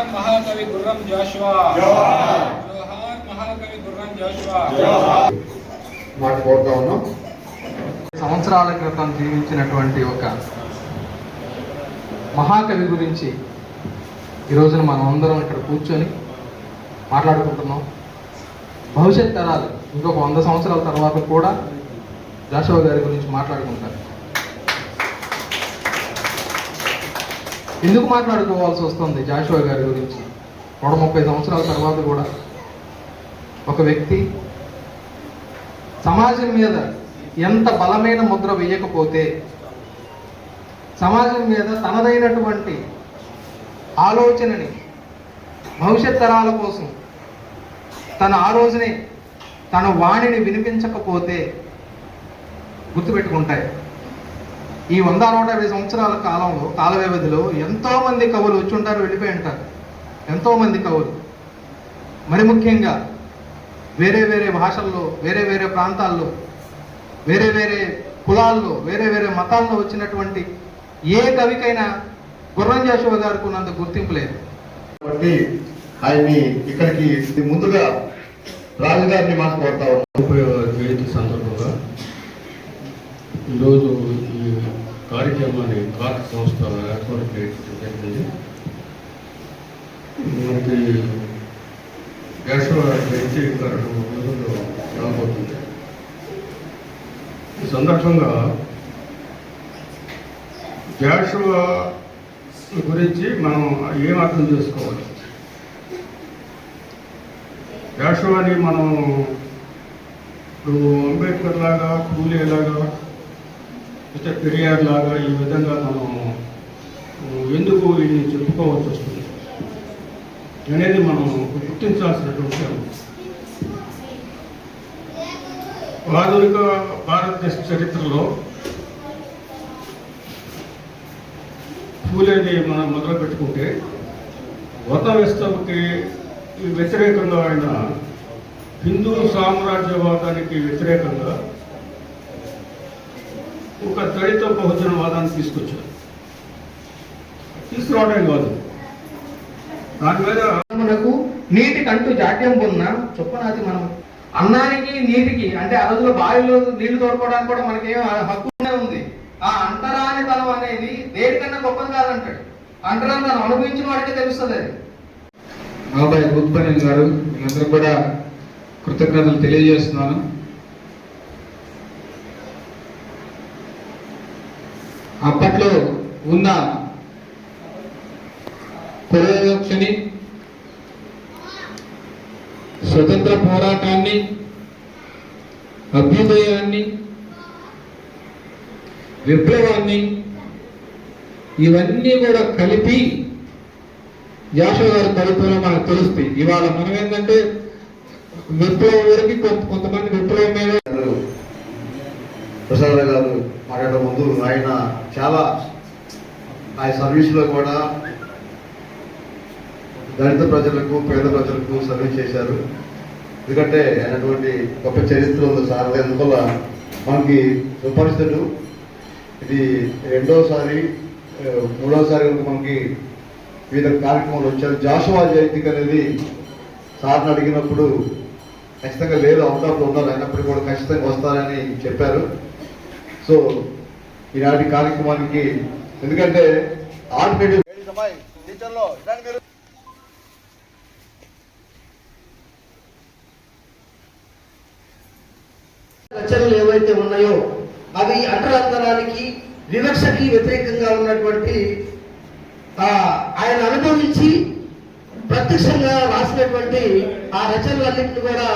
జోహార్ మహాకవి గుర్రం జాషువా. జోహార్ మహాకవి గుర్రం జాషువా. మాట కోరుతా ఉన్నాం. సంవత్సరాల క్రితం జీవించినటువంటి ఒక మహాకవి గురించి ఈ రోజున మనం అందరం ఇక్కడ కూర్చొని మాట్లాడుకుంటున్నాం. భవిష్యత్ తరాలు ఇంకొక వంద సంవత్సరాల తర్వాత కూడా జాషువా గారి గురించి మాట్లాడుకుంటారు. ఎందుకు మాట్లాడుకోవాల్సి వస్తుంది జాషువా గారి గురించి? నూట ముప్పై సంవత్సరాల తర్వాత కూడా ఒక వ్యక్తి సమాజం మీద ఎంత బలమైన ముద్ర వేయకపోతే సమాజం మీద తనదైనటువంటి ఆలోచనని భవిష్యత్ తరాల కోసం తన ఆ రోజునే తన వాణిని వినిపించకపోతే గుర్తుపెట్టుకుంటాయి. ఈ వంద నూట యాభై సంవత్సరాల కాలంలో కాల వ్యవధిలో ఎంతో మంది కవులు వచ్చి ఉంటారు వెళ్ళిపోయి ఉంటారు ఎంతో మంది కవులు మరి ముఖ్యంగా వేరే వేరే భాషల్లో వేరే వేరే ప్రాంతాల్లో వేరే వేరే కులాల్లో వేరే వేరే మతాల్లో వచ్చినటువంటి ఏ కవికైనా గుర్రం జాషువ గారికి ఉన్నంత గుర్తింపు లేదు కాబట్టి ఆయన్ని ఇక్కడికి ముందుగా రాజుగారిని మాట కోరుతా ఉన్నాం ముప్పై జయంతి సందర్భంగా ఈరోజు కార్యక్రమాన్ని కార్క్ సంస్థ ఏర్పాటు చేయడం జరిగింది. మనకి కేశవ జయంతి ఇంకా రెండు మూడు రోజుల్లో రాబోతుంది. ఈ సందర్భంగా జాషువ గురించి మనం ఏం అర్థం చేసుకోవాలి? జాషువాని మనం ఇప్పుడు అంబేద్కర్ లాగా కూలీలాగా మిస్టర్ పెరియార్ లాగా ఈ విధంగా మనం ఎందుకు ఇది చెప్పుకోవాల్సి వస్తుంది అనేది మనం గుర్తించాల్సినటువంటి విషయం ఆధునిక భారతదేశ చరిత్రలో పూలేని మనం మొదలు పెట్టుకుంటే వత వ్యవస్థకి వ్యతిరేకంగా ఆయన హిందూ సామ్రాజ్యవాదానికి వ్యతిరేకంగా ఒక దళిత బహుజన వాదాన్ని తీసుకొచ్చారు. తీసుకురావడం కాదు. దాని మీద మనకు నీటికి అంటూ జాడ్యం పొందిన చొప్పనాది మనం అన్నానికి నీటికి అంటే ఆ రోజుల్లో బావిలో నీళ్ళు తోడుకోవడానికి కూడా మనకేం హక్కునే ఉంది. ఆ అంటరాని తనం అనేది దేనికన్నా గొప్పది కాదంటాడు. అంటరాని తనం అనుభవించిన వాడికే తెలుస్తుంది అది. బాబాయ్ బుద్ధపని గారు. వీళ్ళందరూ కూడా కృతజ్ఞతలు తెలియజేస్తున్నాను. అప్పట్లో ఉన్న కులవివక్షని స్వతంత్ర పోరాటాన్ని అభ్యుదయాన్ని విప్లవాన్ని ఇవన్నీ కూడా కలిపి యాషో గారి కవితలో మనకు తెలుస్తాయి. ఇవాళ మనం ఏంటంటే విప్లవం వరకు కొంత కొంతమంది విప్లవం మీద ప్రసాద్ గారు ముందు ఆయన చాలా ఆయన సర్వీస్లో కూడా దళిత ప్రజలకు పేద ప్రజలకు సర్వీస్ చేశారు. ఎందుకంటే ఆయనటువంటి గొప్ప చరిత్ర ఉంది సార్. అందువల్ల మనకి సుపరిస్థితులు ఇది రెండోసారి మూడోసారి మనకి వివిధ కార్యక్రమాలు వచ్చారు. జాషువా జయంతికి అనేది సార్ని అడిగినప్పుడు ఖచ్చితంగా లేదు అవుట్ ఉండాలి ఉన్నారు కూడా ఖచ్చితంగా వస్తారని చెప్పారు. సో ఈనాటి కార్యక్రమానికి ఎందుకంటే రచనలు ఏవైతే ఉన్నాయో అవి అంటరాంతరానికి వివక్షకి వ్యతిరేకంగా ఉన్నటువంటి ఆ, ఆయన అనుభవించి ప్రత్యక్షంగా రాసినటువంటి ఆ రచనలన్నింటిని కూడా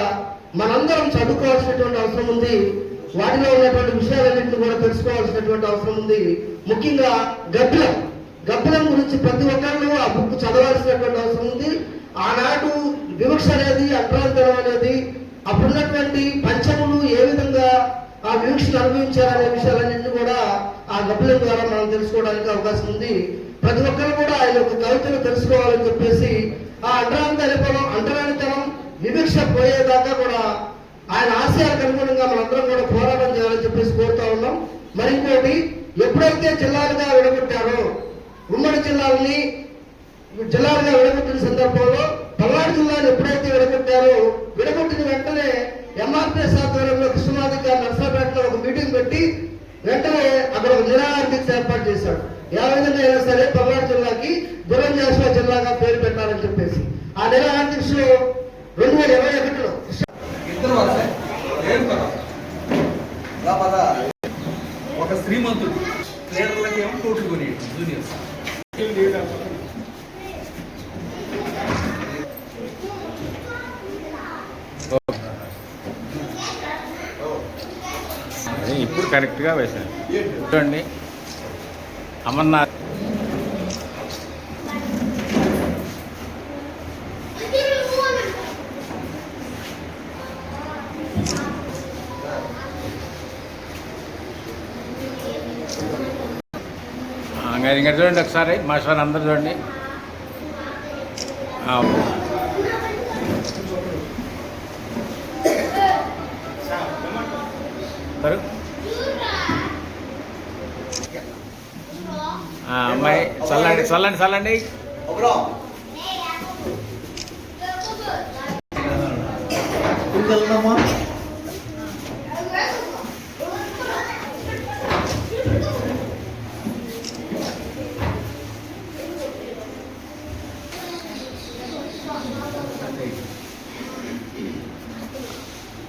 మనందరం చదువుకోవాల్సినటువంటి అవసరం ఉంది. వాటిలో ఉన్నటువంటి విషయాలన్నింటిని కూడా తెలుసుకోవాల్సినటువంటి అవసరం ఉంది. ముఖ్యంగా గబ్బిలం. గబ్బిలం గురించి ప్రతి ఒక్కరు ఆ బుక్ చదవాల్సినటువంటి అవసరం ఉంది. ఆనాడు వివక్ష అనేది అంతరాంతరం అనేది అప్పుడున్నటువంటి పంచములు ఏ విధంగా ఆ వివక్షను అనుభవించారనే విషయాలన్నింటినీ కూడా ఆ గబ్బిలం ద్వారా మనం తెలుసుకోవడానికి అవకాశం ఉంది. ప్రతి ఒక్కరు కూడా ఆయన యొక్క కవితను తెలుసుకోవాలని చెప్పేసి ఆ అంటరాంతరం అంటరానితనం వివక్ష పోయేదాకా కూడా ఆయన ఆశయాలకు అనుగుణంగా మనందరం కూడా పోరాటం చేయాలని చెప్పేసి కోరుతా ఉన్నాం. మరి ఇంకోటి ఎప్పుడైతే జిల్లాలుగా విడగొట్టారో ఉమ్మడి జిల్లాలని జిల్లాలుగా విడగొట్టిన సందర్భంలో పల్నాడు జిల్లాను ఎప్పుడైతే విడగొట్టారో విడగొట్టిన వెంటనే ఎంఆర్పిఎస్ ఆధ్వర్యంలో కృష్ణమాధి గారు నర్సాపేటలో ఒక మీటింగ్ పెట్టి వెంటనే అక్కడ ఒక నిరాహార దీక్ష ఏర్పాటు చేశాడు. ఏ విధంగా అయినా సరే పల్నాడు జిల్లాకి ఇప్పుడు కరెక్ట్గా వేశాను చూడండి. అమర్నాథ్. ఇంకా ఇంకా చూడండి ఒకసారి. మా సార్ అందరు చూడండి. ఆ, అమ్మాయి చల్లండి చల్లండి చల్లండి.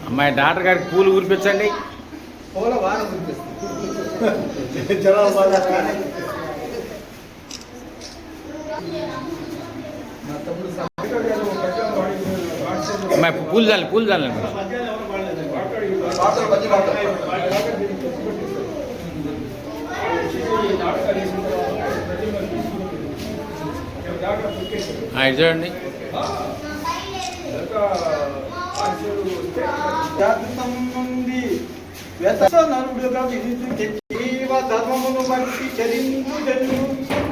అమ్మాయి డాక్టర్ గారికి పూలు ఊరిపించండి. అమ్మాయి పూలు చాలి పూలు చాలండి ఆ, ఇది చూడండి. నుండి వ్యసనరుడుగా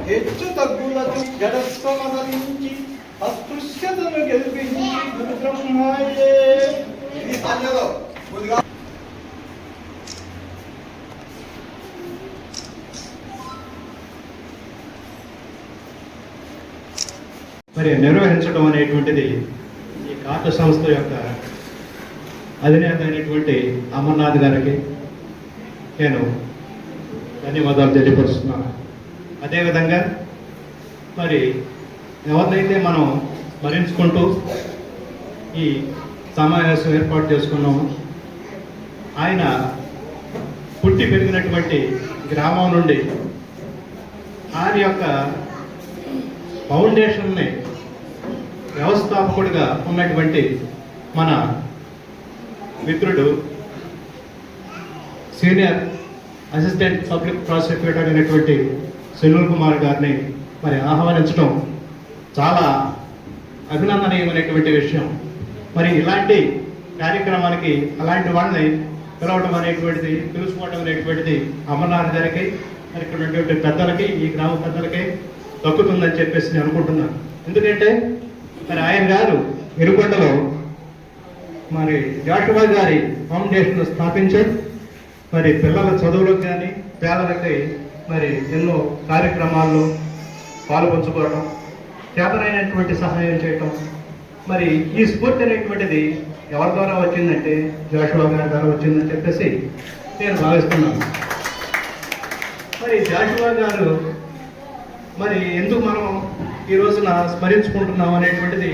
హెచ్చు తగ్గులకు జడస్వమరించి అస్పృశ్యతను గెలిపించి బ్రహ్మాయే ఇది మరి నిర్వహించడం అనేటువంటిది ఈ కార్య సంస్థ యొక్క అధినేత అయినటువంటి అమర్నాథ్ గారికి నేను ధన్యవాదాలు తెలియపరుస్తున్నాను. అదేవిధంగా మరి ఎవరినైతే మనం స్మరించుకుంటూ ఈ సమావేశం ఏర్పాటు చేసుకున్నామో ఆయన పుట్టి పెరిగినటువంటి గ్రామం నుండి ఆయన యొక్క ఫౌండేషన్ని వ్యవస్థాపకుడిగా ఉన్నటువంటి మన మిత్రుడు సీనియర్ అసిస్టెంట్ పబ్లిక్ ప్రాసిక్యూటర్ అయినటువంటి సునీల్ కుమార్ గారిని మరి ఆహ్వానించడం చాలా అభినందనీయమైనటువంటి విషయం. మరి ఇలాంటి కార్యక్రమానికి అలాంటి వాళ్ళని పిలవడం అనేటువంటిది పిలుచుకోవడం అనేటువంటిది అమర్నాథ్ గారికి మరి ఇక్కడ ఉన్నటువంటి పెద్దలకి ఈ గ్రామ పెద్దలకి దక్కుతుందని చెప్పేసి నేను అనుకుంటున్నాను. ఎందుకంటే మరి ఆయన గారు ఎరుకొండలో మరి జాటువా గారి ఫౌండేషన్ స్థాపించారు. మరి పిల్లల చదువులకు కానీ పేదలకి మరి ఎన్నో కార్యక్రమాల్లో పాల్పంచుకోవడం చేతనైనటువంటి సహాయం చేయటం. మరి ఈ స్ఫూర్తి అనేటువంటిది ఎవరి ద్వారా వచ్చిందంటే జాషువా గారి ద్వారా వచ్చిందని చెప్పేసి నేను భావిస్తున్నాను. మరి జాషువా గారు మరి ఎందుకు మనం ఈ రోజున స్మరించుకుంటున్నాం అనేటువంటిది